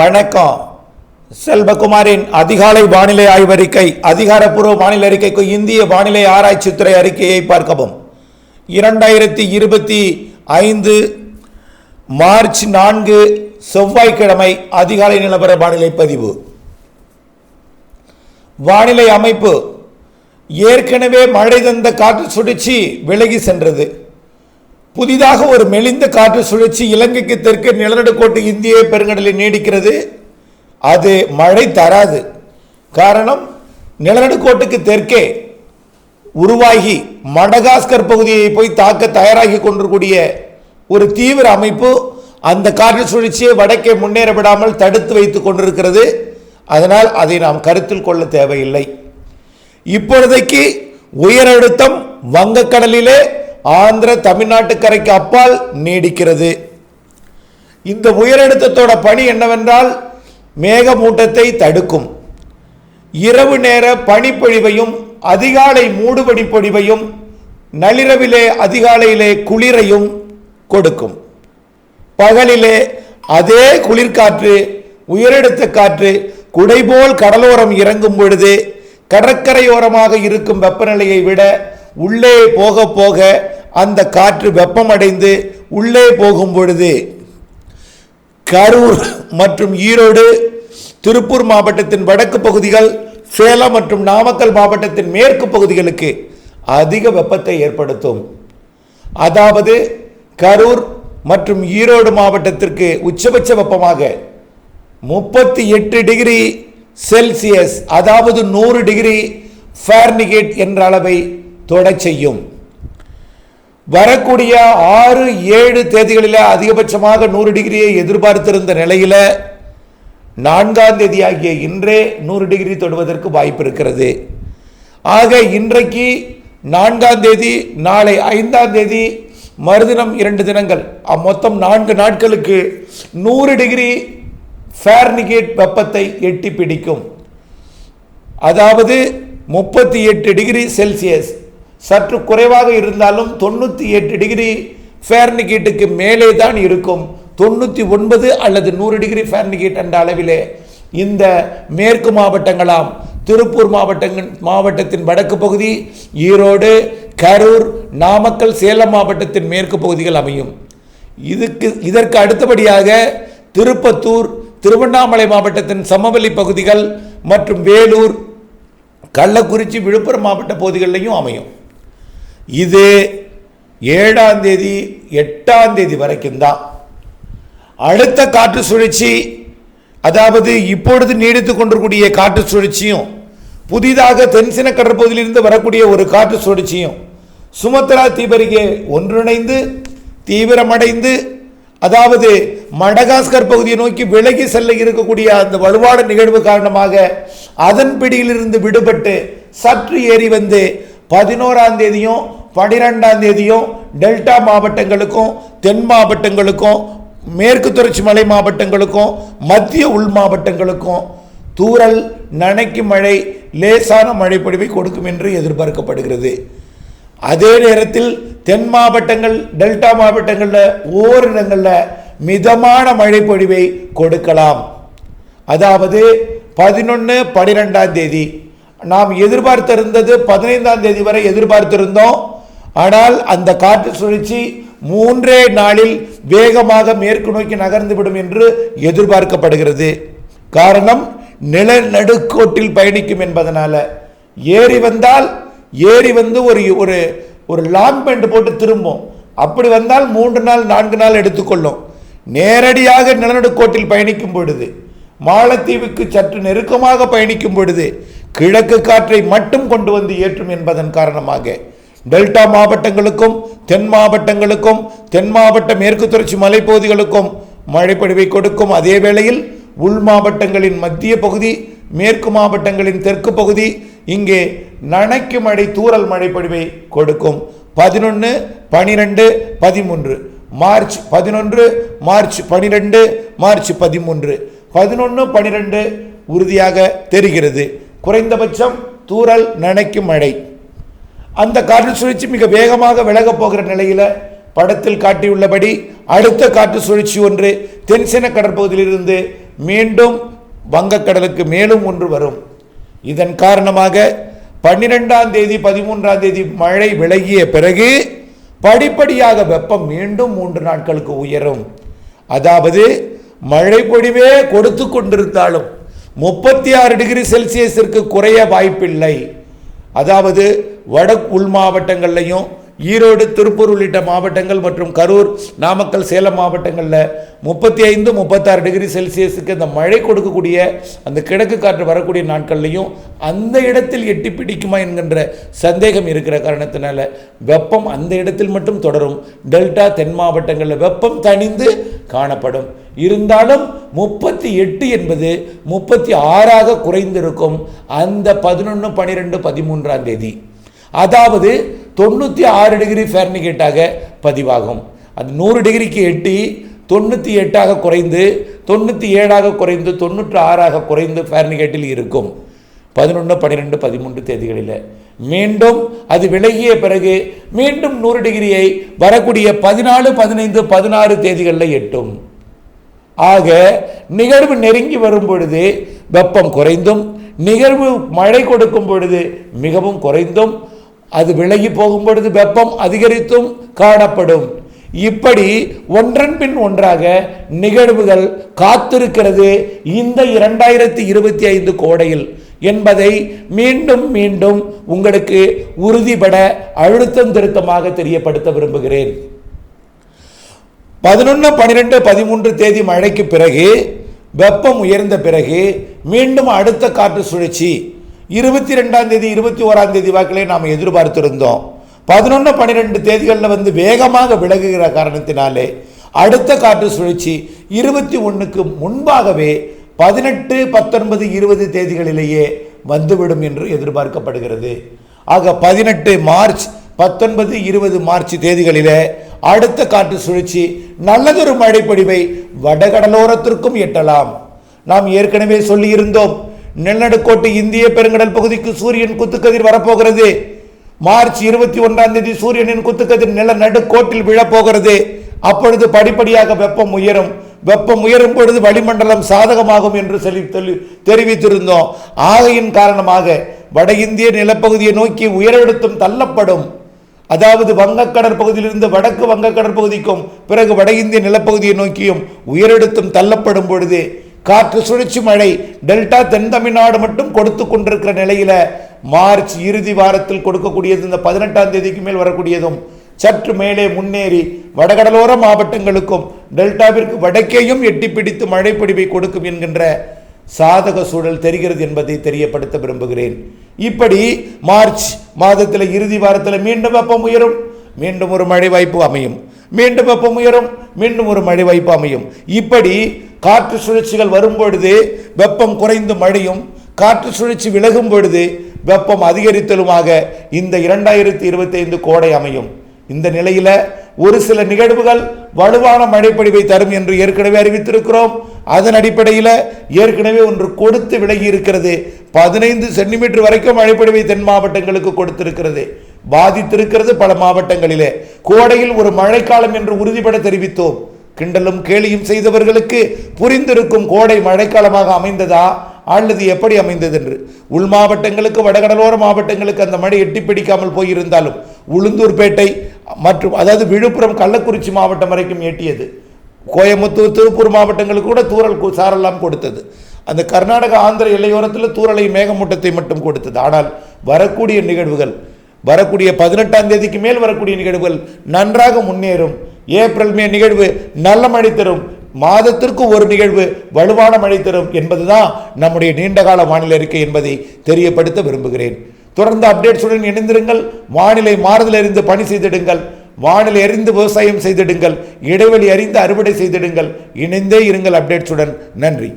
வணக்கம். செல்வகுமாரின் அதிகாலை வானிலை ஆய்வறிக்கை அதிகாரப்பூர்வ வானிலை அறிக்கைக்கு இந்திய வானிலை ஆராய்ச்சித்துறை அறிக்கையை பார்க்கவும். இரண்டாயிரத்தி இருபத்தி ஐந்து மார்ச் நான்கு செவ்வாய்க்கிழமை அதிகாலை நிலவர வானிலை பதிவு. வானிலை அமைப்பு ஏற்கனவே மழை தந்த காற்று சுழற்சி விலகி சென்றது. புதிதாக ஒரு மெலிந்த காற்று சுழற்சி இலங்கைக்கு தெற்கு நிலநடுக்கோட்டு இந்திய பெருங்கடலில் நீடிக்கிறது. அது மழை தராது. காரணம் நிலநடுக்கோட்டுக்கு தெற்கே உருவாகி மடகாஸ்கர் பகுதியை போய் தாக்க தயாராகி கொண்டிருக்கூடிய ஒரு தீவிர அமைப்பு அந்த காற்று சுழற்சியை வடக்கே முன்னேற விடாமல் தடுத்து வைத்துக் கொண்டிருக்கிறது. அதனால் அதை நாம் கருத்தில் கொள்ள தேவையில்லை. இப்பொழுதைக்கு உயரழுத்தம் வங்கக்கடலிலே ஆந்திர தமிழ்நாட்டு கரைக்கு அப்பால் நீடிக்கிறது. இந்த உயரழுத்தத்தோட பணி என்னவென்றால் மேகமூட்டத்தை தடுக்கும். இரவு நேர பனிப்பொழிவையும் அதிகாலை மூடுபடி பொழிவையும் நள்ளிரவிலே அதிகாலையிலே குளிரையும் கொடுக்கும். பகலிலே அதே குளிர்காற்று உயரெடுத்த காற்று குடைபோல் கடலோரம் இறங்கும் பொழுது கடற்கரையோரமாக இருக்கும் வெப்பநிலையை விட உள்ளே போக போக அந்த காற்று வெப்பமடைந்து உள்ளே போகும் பொழுது கரூர் மற்றும் ஈரோடு திருப்பூர் மாவட்டத்தின் வடக்கு பகுதிகள் சேலம் மற்றும் நாமக்கல் மாவட்டத்தின் மேற்கு பகுதிகளுக்கு அதிக வெப்பத்தை ஏற்படுத்தும். அதாவது கரூர் மற்றும் ஈரோடு மாவட்டத்திற்கு உச்சபட்ச வெப்பமாக முப்பத்தி எட்டு டிகிரி செல்சியஸ் அதாவது நூறு டிகிரி ஃபேர்னிகேட் என்ற அளவை தொடச் செய்யும். வரக்கூடிய ஆறு ஏழு தேதிகளில் அதிகபட்சமாக நூறு டிகிரியை எதிர்பார்த்திருந்த நிலையில் நான்காம் தேதி ஆகிய இன்றே நூறு டிகிரி தொடுவதற்கு வாய்ப்பு இருக்கிறது. ஆக இன்றைக்கு நான்காம் தேதி நாளை ஐந்தாம் தேதி மறுதினம் இரண்டு தினங்கள் மொத்தம் நான்கு நாட்களுக்கு நூறு டிகிரி ஃபேர்னிகேட் வெப்பத்தை எட்டி பிடிக்கும் அதாவது முப்பத்தி எட்டு டிகிரி செல்சியஸ். சற்று குறைவாக இருந்தாலும் தொண்ணூற்றி எட்டு டிகிரி ஃபேர்னிகேட்டுக்கு மேலே தான் இருக்கும். தொண்ணூற்றி ஒன்பது அல்லது நூறு டிகிரி ஃபேர்னிகேட் என்ற அளவிலே இந்த மேற்கு மாவட்டங்களாம் திருப்பூர் மாவட்டங்கள் மாவட்டத்தின் வடக்கு பகுதி ஈரோடு கரூர் நாமக்கல் சேலம் மாவட்டத்தின் மேற்கு பகுதிகள் அமையும். இதுக்கு இதற்கு அடுத்தபடியாக திருப்பத்தூர் திருவண்ணாமலை மாவட்டத்தின் சமவெளி பகுதிகள் மற்றும் வேலூர் கள்ளக்குறிச்சி விழுப்புரம் மாவட்ட பகுதிகளிலையும் அமையும். இது ஏழாம் தேதி எட்டாம் தேதி வரைக்கும் தான். அடுத்த காற்று சுழற்சி அதாவது இப்பொழுது நீடித்துக் கொண்டிருக்கூடிய காற்று சுழற்சியும் புதிதாக தென்சின கடற்பகுதியிலிருந்து வரக்கூடிய ஒரு காற்று சுழற்சியும் சுமத்ரா தீபருகே ஒன்றிணைந்து தீவிரமடைந்து அதாவது மடகாஸ்கர் பகுதியை நோக்கி விலகி செல்ல இருக்கக்கூடிய அந்த வலுவான நிகழ்வு காரணமாக அதன் பிடியிலிருந்து விடுபட்டு சற்று ஏறி வந்து பதினோராம் தேதியும் பனிரெண்டாம் தேதியும் டெல்டா மாவட்டங்களுக்கும் தென் மாவட்டங்களுக்கும் மேற்கு தொடர்ச்சி மலை மாவட்டங்களுக்கும் மத்திய உள் மாவட்டங்களுக்கும் தூரல் நனைக்கும் மழை லேசான மழைப்பொழிவை கொடுக்கும் என்று எதிர்பார்க்கப்படுகிறது. அதே நேரத்தில் தென் மாவட்டங்கள் டெல்டா மாவட்டங்களில் ஓரிடங்களில் மிதமான மழைப்பொழிவை கொடுக்கலாம். அதாவது பதினொன்று பனிரெண்டாம் தேதி. நாம் எதிர்பார்த்திருந்தது பதினைந்தாம் தேதி வரை எதிர்பார்த்திருந்தோம். ஆனால் அந்த காற்று சுழற்சி மூன்றே நாளில் வேகமாக மேற்கு நோக்கி நகர்ந்துவிடும் என்று எதிர்பார்க்கப்படுகிறது. காரணம் நிலநடுக்கோட்டில் பயணிக்கும் என்பதனால. ஏறி வந்தால் ஏறி வந்து ஒரு ஒரு ஒரு லாங் பெண்ட் போட்டு திரும்பும். அப்படி வந்தால் மூன்று நாள் நான்கு நாள் எடுத்துக்கொள்ளும். நேரடியாக நிலநடுக்கோட்டில் பயணிக்கும் பொழுது மாலத்தீவுக்கு சற்று நெருக்கமாக பயணிக்கும் பொழுது கிழக்கு காற்றை மட்டும் கொண்டு வந்து ஏற்றும் என்பதன் காரணமாக டெல்டா மாவட்டங்களுக்கும் தென் மாவட்டங்களுக்கும் தென் மாவட்ட மேற்கு தொடர்ச்சி மலைப்பகுதிகளுக்கும் மழைப்பொழிவை கொடுக்கும். அதே வேளையில் உள் மாவட்டங்களின் மத்திய பகுதி மேற்கு மாவட்டங்களின் தெற்கு பகுதி இங்கே நனைக்கு மழை தூரல் மழைப்பொழிவை கொடுக்கும். பதினொன்று பனிரெண்டு பதிமூன்று. மார்ச் பதினொன்று மார்ச் பனிரெண்டு மார்ச் பதிமூன்று. பதினொன்று பனிரெண்டு உறுதியாக தெரிகிறது. குறைந்தபட்சம் தூரல் நனைக்கும் மழை. அந்த காற்று சுழற்சி மிக வேகமாக விலகப் போகிற நிலையில் படத்தில் காட்டியுள்ளபடி அடுத்த காற்று சுழற்சி ஒன்று தென்சென கடற்பகுதியிலிருந்து மீண்டும் வங்கக்கடலுக்கு மேலும் ஒன்று வரும். இதன் காரணமாக பன்னிரெண்டாம் தேதி பதிமூன்றாம் தேதி மழை விலகிய பிறகு படிப்படியாக வெப்பம் மீண்டும் மூன்று நாட்களுக்கு உயரும். அதாவது மழை பொழிவே கொடுத்து கொண்டிருந்தாலும் முப்பத்தி ஆறு டிகிரி செல்சியஸிற்கு குறைய வாய்ப்பில்லை. அதாவது வட உள் மாவட்டங்கள்லையும் ஈரோடு திருப்பூர் உள்ளிட்ட மாவட்டங்கள் மற்றும் கரூர் நாமக்கல் சேலம் மாவட்டங்களில் முப்பத்தி ஐந்து முப்பத்தாறு டிகிரி செல்சியஸுக்கு அந்த மழை கொடுக்கக்கூடிய அந்த கிழக்கு காற்று வரக்கூடிய நாட்கள்லையும் அந்த இடத்தில் எட்டி பிடிக்குமா என்கின்ற சந்தேகம் இருக்கிற காரணத்தினால வெப்பம் அந்த இடத்தில் மட்டும் தொடரும். டெல்டா தென் மாவட்டங்களில் வெப்பம் தணிந்து காணப்படும். இருந்தாலும் முப்பத்தி எட்டு என்பது முப்பத்தி ஆறாக குறைந்திருக்கும் அந்த பதினொன்று பன்னிரெண்டு பதிமூன்றாம் தேதி. அதாவது தொண்ணூற்றி ஆறு டிகிரி ஃபேர்னிகேட்டாக பதிவாகும். அது நூறு டிகிரிக்கு எட்டி தொண்ணூற்றி எட்டாக குறைந்து தொண்ணூற்றி ஏழாக குறைந்து தொண்ணூற்று ஆறாக குறைந்து ஃபேர்னிகேட்டில் இருக்கும். பதினொன்று பன்னிரெண்டு பதிமூன்று தேதிகளில். மீண்டும் அது விலகிய பிறகு மீண்டும் நூறு டிகிரியை வரக்கூடிய பதினாலு பதினைந்து பதினாறு தேதிகளில் எட்டும். ஆக நிகழ்வு நெருங்கி வரும் பொழுது வெப்பம் குறைந்தும் நிகழ்வு மழை கொடுக்கும் பொழுது மிகவும் குறைந்தும் அது விலகி போகும் பொழுது வெப்பம் அதிகரித்தும் காணப்படும். இப்படி ஒன்றன் பின் ஒன்றாக நிகழ்வுகள் காத்திருக்கிறது இந்த இரண்டாயிரத்தி இருபத்தி ஐந்து கோடையில் என்பதை மீண்டும் மீண்டும் உங்களுக்கு உறுதிபட அழுத்தம் திருத்தமாக தெரியப்படுத்த விரும்புகிறேன். பதினொன்று பன்னிரெண்டு பதிமூன்று தேதி மழைக்கு பிறகு வெப்பம் உயர்ந்த பிறகு மீண்டும் அடுத்த காற்று சுழற்சி. இருபத்தி ரெண்டாம் தேதி இருபத்தி ஓராம் தேதி வாக்கிலே நாம் எதிர்பார்த்திருந்தோம். பதினொன்று பன்னிரெண்டு தேதிகளில் வந்து வேகமாக விலகுகிற காரணத்தினாலே அடுத்த காற்று சுழற்சி இருபத்தி ஒன்றுக்கு முன்பாகவே பதினெட்டு பத்தொன்பது இருபது தேதிகளிலேயே வந்துவிடும் என்று எதிர்பார்க்கப்படுகிறது. ஆக பதினெட்டு மார்ச் பத்தொன்பது இருபது மார்ச் தேதிகளிலே அடுத்த காற்று சுழற்சி நல்லதொரு மழைப்பொழிவை வடகடலோரத்திற்கும் எட்டலாம். நாம் ஏற்கனவே சொல்லியிருந்தோம் நிலநடுக்கோட்டு இந்திய பெருங்கடல் பகுதிக்கு சூரியன் குத்துக்கதிர் வரப்போகிறது. மார்ச் இருபத்தி ஒன்றாம் தேதி சூரியனின் குத்துக்கதிர் நிலநடுக்கோட்டில் விழப்போகிறது. அப்பொழுது படிப்படியாக வெப்பம் உயரும். வெப்பம் உயரும் பொழுது வளிமண்டலம் சாதகமாகும் என்று சொல்லி தெரிவித்திருந்தோம். ஆகையின் காரணமாக வட இந்திய நிலப்பகுதியை நோக்கி உயரழுத்தம் தள்ளப்படும். அதாவது வங்கக்கடற்பகுதியிலிருந்து வடக்கு வங்கக்கடற்பகுதிக்கும் பிறகு வட இந்திய நிலப்பகுதியை நோக்கியும் உயரெடுத்தும் தள்ளப்படும் பொழுது காற்று சுழற்சி மழை டெல்டா தென் தமிழ்நாடு மட்டும் கொடுத்து கொண்டிருக்கிற நிலையில மார்ச் இறுதி வாரத்தில் கொடுக்கக்கூடியது இந்த பதினெட்டாம் தேதிக்கு மேல் வரக்கூடியதும் சற்று மேலே முன்னேறி வடகடலோர மாவட்டங்களுக்கும் டெல்டாவிற்கு வடக்கேயும் எட்டி பிடித்து மழை பொடிவை கொடுக்கும் என்கின்ற சாதக சூழல் தெரிகிறது என்பதை தெரியப்படுத்த விரும்புகிறேன். இப்படி மார்ச் மாதத்தில் இறுதி வாரத்தில் மீண்டும் வெப்பம் உயரும். மீண்டும் ஒரு மழை வாய்ப்பு அமையும். மீண்டும் வெப்பம் உயரும். மீண்டும் ஒரு மழை வாய்ப்பு அமையும். இப்படி காற்று சுழற்சிகள் வரும் பொழுது வெப்பம் குறைந்து மழையும் காற்று சுழற்சி விலகும் பொழுது வெப்பம் அதிகரித்தலுமாக இந்த இரண்டாயிரத்தி இருபத்தைந்து கோடை அமையும். இந்த நிலையில் ஒரு சில நிகழ்வுகள் வலுவான மழைப்பொழிவை தரும் என்று ஏற்கனவே அறிவித்திருக்கிறோம். அதன் அடிப்படையில் ஏற்கனவே ஒன்று கொடுத்து விலகி இருக்கிறது. பதினைந்து சென்டிமீட்டர் வரைக்கும் மழைப்பொழிவை தென் மாவட்டங்களுக்கு கொடுத்திருக்கிறது. பாதித்திருக்கிறது பல மாவட்டங்களிலே. கோடையில் ஒரு மழைக்காலம் என்று உறுதிபட தெரிவித்தோம். கிண்டலும் கேலியும் செய்தவர்களுக்கு புரிந்திருக்கும் கோடை மழைக்காலமாக அமைந்ததா? அல்லது எப்படி அமைந்தது என்று? உள் மாவட்டங்களுக்கு வடகடலோர மாவட்டங்களுக்கு அந்த மழை எட்டி பிடிக்காமல் போயிருந்தாலும் உளுந்தூர்பேட்டை மற்றும் அதாவது விழுப்புரம் கள்ளக்குறிச்சி மாவட்டம் வரைக்கும் எட்டியது கோயம்புத்தூர் திருப்பூர் மாவட்டங்களுக்கு கூட தூரல் சாரெல்லாம் கொடுத்தது. அந்த கர்நாடக ஆந்திர எல்லையோரத்தில் தூரலை மேகமூட்டத்தை மட்டும் கொடுத்தது. ஆனால் வரக்கூடிய நிகழ்வுகள் வரக்கூடிய பதினெட்டாம் தேதிக்கு மேல் வரக்கூடிய நிகழ்வுகள் நன்றாக முன்னேறும். ஏப்ரல் மே நிகழ்வு நல்ல மழை தரும் மாதத்திற்கு ஒரு நிகழ்வு வலுவான மழை தரும் என்பதுதான் நம்முடைய நீண்டகால வானிலை அறிக்கை என்பதை தெரியப்படுத்த விரும்புகிறேன். தொடர்ந்து அப்டேட்ஸுடன் இணைந்திருங்கள். வானிலை மாறுதல் அறிந்து பணி செய்திடுங்கள். வானில் எறிந்து விவசாயம் செய்திடுங்கள். இடைவெளி அறிந்து அறுவடை செய்திடுங்கள். இணைந்தே இருங்கள் அப்டேட்ஸுடன். நன்றி.